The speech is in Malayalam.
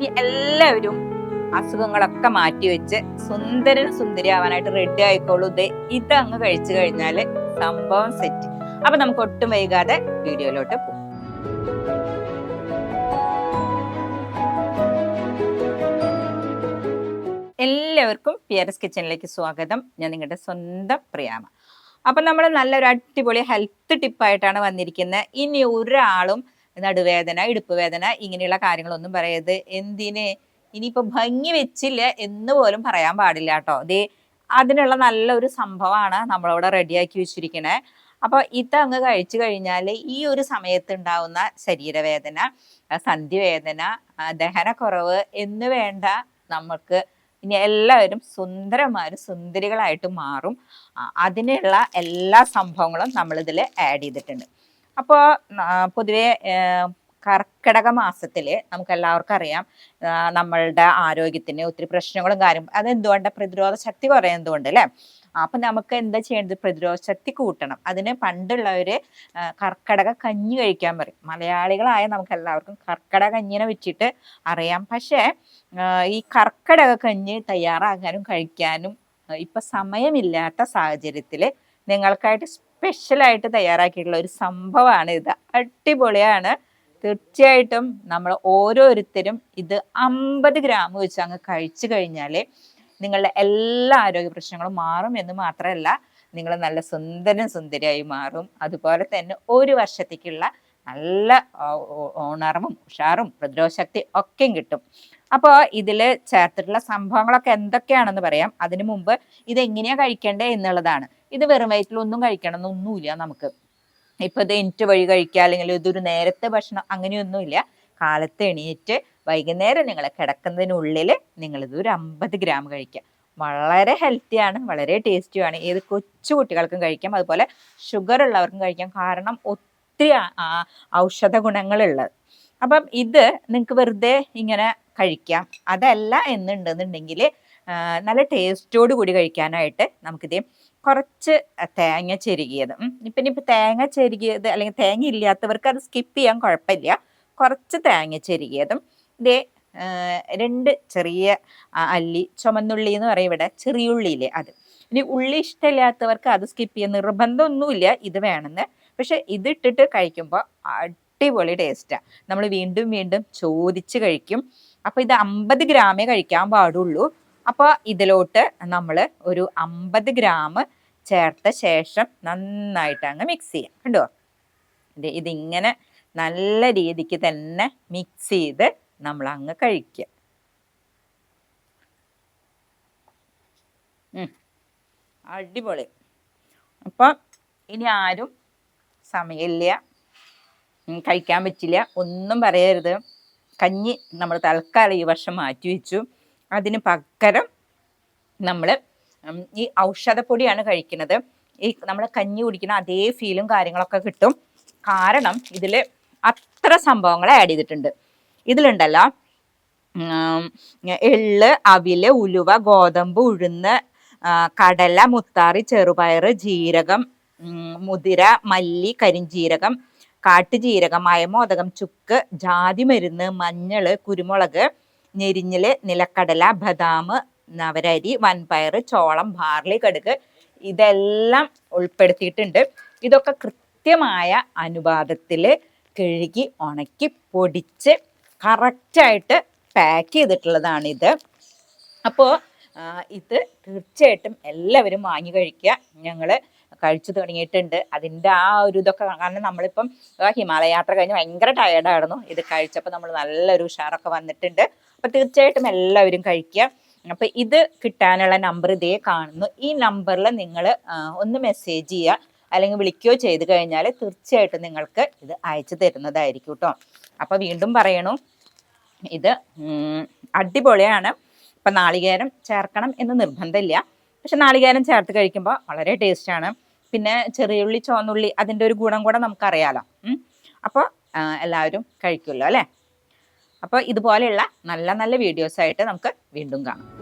ഇനി എല്ലാവരും അസുഖങ്ങളൊക്കെ മാറ്റിവെച്ച് സുന്ദരി സുന്ദരിയാവാനായിട്ട് റെഡി ആയിക്കോളൂ. ഇത് അങ്ങ് കഴിച്ചു കഴിഞ്ഞാൽ സംഭവം സെറ്റ് അപ്പൊ നമുക്ക് ഒട്ടും വൈകാതെ വീഡിയോയിലോട്ട് പോകും എല്ലാവർക്കും പി ആർ എസ് കിച്ചണിലേക്ക് സ്വാഗതം. ഞാൻ നിങ്ങളുടെ സ്വന്തം പ്രിയാമ. അപ്പം നമ്മൾ നല്ലൊരു അടിപൊളി ഹെൽത്ത് ടിപ്പായിട്ടാണ് വന്നിരിക്കുന്നത് ഇനി ഒരാളും നടുവേദന ഇടുപ്പ് വേദന ഇങ്ങനെയുള്ള കാര്യങ്ങളൊന്നും പറയരുത്. എന്തിന്? ഇനിയിപ്പോൾ ഭംഗി വെച്ചില്ല എന്ന് പോലും പറയാൻ പാടില്ല കേട്ടോ. ദേ അതിനുള്ള നല്ലൊരു സംഭവമാണ് നമ്മളവിടെ റെഡിയാക്കി വെച്ചിരിക്കണേ. അപ്പോൾ ഇത് അങ്ങ് കഴിച്ചു കഴിഞ്ഞാൽ ഈ ഒരു സമയത്ത് ഉണ്ടാവുന്ന ശരീരവേദന സന്ധിവേദന ദഹനക്കുറവ് എന്ന് വേണ്ട നമുക്ക് ഇനി എല്ലാവരും സുന്ദരന്മാരും സുന്ദരികളായിട്ട് മാറും. അതിനുള്ള എല്ലാ സംഭവങ്ങളും നമ്മളിതിൽ ആഡ് ചെയ്തിട്ടുണ്ട്. അപ്പോൾ പൊതുവെ കർക്കിടക മാസത്തിൽ നമുക്ക് എല്ലാവർക്കും അറിയാം നമ്മളുടെ ആരോഗ്യത്തിന് ഒത്തിരി പ്രശ്നങ്ങളും കാര്യം അതെന്തുകൊണ്ട്? പ്രതിരോധ ശക്തി കുറയുന്നതുകൊണ്ട് അല്ലേ? അപ്പൊ നമുക്ക് എന്താ ചെയ്യേണ്ടത്? പ്രതിരോധ ശക്തി കൂട്ടണം. അതിന് പണ്ടുള്ളവര് കർക്കടക കഞ്ഞി കഴിക്കാൻ പറയും. മലയാളികളായ നമുക്ക് എല്ലാവർക്കും കർക്കിടക കഞ്ഞിനെ വെച്ചിട്ട് അറിയാം. പക്ഷേ ഈ കർക്കടക കഞ്ഞി തയ്യാറാക്കാനും കഴിക്കാനും ഇപ്പൊ സമയമില്ലാത്ത സാഹചര്യത്തിൽ നിങ്ങൾക്കായിട്ട് സ്പെഷ്യലായിട്ട് തയ്യാറാക്കിയിട്ടുള്ള ഒരു സംഭവമാണ് ഇത്. അടിപൊളിയാണ്. തീർച്ചയായിട്ടും നമ്മൾ ഓരോരുത്തരും ഇത് അമ്പത് ഗ്രാം വെച്ച് അങ്ങ് കഴിച്ചു കഴിഞ്ഞാൽ നിങ്ങളുടെ എല്ലാ ആരോഗ്യ പ്രശ്നങ്ങളും മാറും എന്ന് മാത്രമല്ല നിങ്ങൾ നല്ല സുന്ദരൻ സുന്ദരിയായി മാറും. അതുപോലെ തന്നെ ഒരു വർഷത്തേക്കുള്ള നല്ല ആ, ഉണർവും ഉഷാറും പ്രതിരോധ ശക്തി ഒക്കെയും കിട്ടും. അപ്പോൾ ഇതിൽ ചേർത്തിട്ടുള്ള സംഭവങ്ങളൊക്കെ എന്തൊക്കെയാണെന്ന് പറയാം. അതിനു മുമ്പ് ഇത് കഴിക്കേണ്ടത് കഴിക്കേണ്ടേ എന്നുള്ളതാണ്. ഇത് വെറും വയറ്റിലൊന്നും കഴിക്കണം എന്നൊന്നുമില്ല നമുക്ക്. ഇപ്പൊ ഇത് എനിക്ക് വഴി കഴിക്കുക അല്ലെങ്കിൽ ഇതൊരു നേരത്തെ ഭക്ഷണം അങ്ങനെയൊന്നുമില്ല. കാലത്ത് എണീറ്റ് വൈകുന്നേരം നിങ്ങൾ കിടക്കുന്നതിനുള്ളിൽ നിങ്ങൾ ഇത് ഒരു അമ്പത് ഗ്രാം കഴിക്കുക. വളരെ ഹെൽത്തിയാണ് വളരെ ടേസ്റ്റിയാണ് ഏത് കൊച്ചു കുട്ടികൾക്കും കഴിക്കാം. അതുപോലെ ഷുഗർ ഉള്ളവർക്കും കഴിക്കാം. കാരണം ഒത്തിരി ഔഷധ ഗുണങ്ങളുള്ളത്. അപ്പം ഇത് നിങ്ങൾക്ക് വെറുതെ ഇങ്ങനെ കഴിക്കാം. അതല്ല എന്നുണ്ടെന്നുണ്ടെങ്കിൽ നല്ല ടേസ്റ്റോട് കൂടി കഴിക്കാനായിട്ട് നമുക്കിത് കുറച്ച് തേങ്ങ ചെരുകിയത്. ഇപ്പം ഇനിയിപ്പോൾ തേങ്ങ ചെരുകിയത് അല്ലെങ്കിൽ തേങ്ങ ഇല്ലാത്തവർക്ക് അത് സ്കിപ്പ് ചെയ്യാൻ കുഴപ്പമില്ല. കുറച്ച് തേങ്ങ ചെരുകിയതും ഇതേ രണ്ട് ചെറിയ അല്ലി ചുമന്നുള്ളി എന്ന് പറയും ഇവിടെ ചെറിയുള്ളിയില്ലേ അത്. ഇനി ഉള്ളി ഇഷ്ടമില്ലാത്തവർക്ക് അത് സ്കിപ്പ് ചെയ്യാൻ നിർബന്ധമൊന്നുമില്ല ഇത് വേണമെന്ന്. പക്ഷെ ഇതിട്ടിട്ട് കഴിക്കുമ്പോൾ അടിപൊളി ടേസ്റ്റാണ് നമ്മൾ വീണ്ടും വീണ്ടും ചോദിച്ച് കഴിക്കും. അപ്പോൾ ഇത് അമ്പത് ഗ്രാമേ കഴിക്കാൻ പാടുള്ളൂ. അപ്പോൾ ഇതിലോട്ട് നമ്മൾ ഒരു അമ്പത് ഗ്രാം ചേർത്ത ശേഷം നന്നായിട്ട് അങ്ങ് മിക്സ് ചെയ്യാം. കണ്ടോ? ഇത് ഇതിങ്ങനെ നല്ല രീതിക്ക് തന്നെ മിക്സ് ചെയ്ത് നമ്മൾ അങ്ങ് കഴിക്കുക. അടിപൊളി. അപ്പം ഇനി ആരും സമയമില്ല. കഴിക്കാൻ പറ്റില്ല. ഒന്നും പറയരുത്. കഞ്ഞി നമ്മൾ തൽക്കാലം ഈ വർഷം മാറ്റി വെച്ചു. അതിന് പകരം നമ്മൾ ഈ ഔഷധപ്പൊടിയാണ് കഴിക്കുന്നത്. ഈ നമ്മൾ കഞ്ഞി കുടിക്കുന്ന അതേ ഫീലും കാര്യങ്ങളൊക്കെ കിട്ടും. കാരണം ഇതിൽ അത്ര സംഭവങ്ങൾ ആഡ് ചെയ്തിട്ടുണ്ട്. ഇതിലുണ്ടല്ലോ എൾ അവിൽ ഉലുവ ഗോതമ്പ് ഉഴുന്ന് കടല മുത്താറി ചെറുപയർ ജീരകം മുതിര മല്ലി കരിഞ്ജീരകം കാട്ടുജീരകം അയമോദകം ചുക്ക് ജാതി മരുന്ന് മഞ്ഞൾ കുരുമുളക് ഞെരിഞ്ഞിൽ നിലക്കടല ബദാം നവരരി വൻപയർ ചോളം ബാർലി കടുക് ഇതെല്ലാം ഉൾപ്പെടുത്തിയിട്ടുണ്ട്. ഇതൊക്കെ കൃത്യമായ അനുപാതത്തിൽ കഴുകി ഉണക്കി പൊടിച്ച് കറക്റ്റായിട്ട് പാക്ക് ചെയ്തിട്ടുള്ളതാണിത്. അപ്പോൾ ഇത് തീർച്ചയായിട്ടും എല്ലാവരും വാങ്ങി കഴിക്കുക. ഞങ്ങൾ കഴിച്ചു തുടങ്ങിയിട്ടുണ്ട്. അതിന്റെ ആ ഒരു ഇതൊക്കെ കാരണം നമ്മളിപ്പം ഹിമാലയ യാത്ര കഴിഞ്ഞ് ഭയങ്കര ടയേർഡായിരുന്നു ഇത് കഴിച്ചപ്പോൾ നമ്മൾ നല്ലൊരു ഉഷാറൊക്കെ വന്നിട്ടുണ്ട്. അപ്പോൾ തീർച്ചയായിട്ടും എല്ലാവരും കഴിക്കുക. അപ്പോൾ ഇത് കിട്ടാനുള്ള നമ്പർ ഇതേ കാണുന്നു. ഈ നമ്പറിൽ നിങ്ങൾ ഒന്ന് മെസ്സേജ് ചെയ്യുക. അല്ലെങ്കിൽ വിളിക്കുകയോ ചെയ്ത് കഴിഞ്ഞാൽ തീർച്ചയായിട്ടും നിങ്ങൾക്ക് ഇത് അയച്ചു തരുന്നതായിരിക്കും കേട്ടോ. അപ്പോൾ വീണ്ടും പറയണു. ഇത് അടിപൊളിയാണ്. ഇപ്പം നാളികേരം ചേർക്കണം എന്ന് നിർബന്ധമില്ല. പക്ഷെ നാളികേരം ചേർത്ത് കഴിക്കുമ്പോൾ വളരെ ടേസ്റ്റാണ് പിന്നെ ചെറിയുള്ളി ചുവന്നുള്ളി അതിന്റെ ഒരു ഗുണം കൂടെ നമുക്കറിയാലോ. അപ്പോൾ എല്ലാവരും കഴിക്കുമല്ലോ അല്ലേ? അപ്പോൾ ഇതുപോലെയുള്ള നല്ല നല്ല വീഡിയോസായിട്ട് നമുക്ക് വീണ്ടും കാണാം.